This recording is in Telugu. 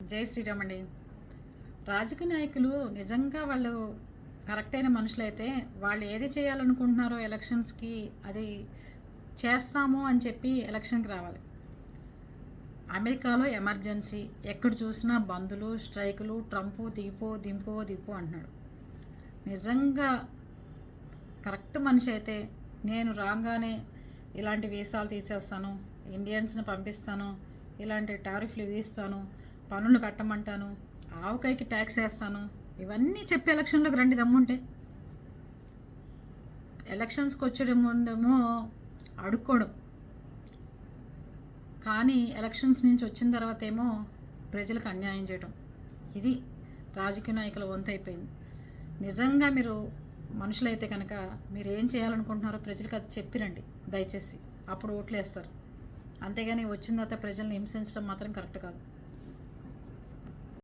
జై శ్రీరామ్ అండి. రాజకీయ నాయకులు నిజంగా వాళ్ళు కరెక్ట్ అయిన మనుషులైతే వాళ్ళు ఏది చేయాలనుకుంటున్నారో ఎలక్షన్స్కి అది చేస్తాము అని చెప్పి ఎలక్షన్కి రావాలి. అమెరికాలో ఎమర్జెన్సీ ఎక్కడ చూసినా బందులు స్ట్రైకులు ట్రంపు దిగిపో దింపో దిగిపో అంటున్నాడు. నిజంగా కరెక్ట్ మనిషి అయితే నేను రాగానే ఇలాంటి వీసాలు తీసేస్తాను ఇండియన్స్ని పంపిస్తాను ఇలాంటి టారిఫ్లు విధిస్తాను పనులు కట్టమంటాను ఆవకాయకి ట్యాక్స్ వేస్తాను ఇవన్నీ చెప్పి ఎలక్షన్లోకి రండి దమ్ముంటే. ఎలక్షన్స్కి వచ్చే ముందేమో అడుక్కోవడం. కానీ ఎలక్షన్స్ నుంచి వచ్చిన తర్వాత ఏమో ప్రజలకు అన్యాయం చేయడం ఇది రాజకీయ నాయకుల వంతు అయిపోయింది. నిజంగా మీరు మనుషులైతే కనుక మీరు ఏం చేయాలనుకుంటున్నారో ప్రజలకు అది చెప్పిరండి దయచేసి. అప్పుడు ఓట్లు వేస్తారు అంతేగాని వచ్చిన తర్వాత ప్రజల్ని హింసించడం మాత్రం కరెక్ట్ కాదు.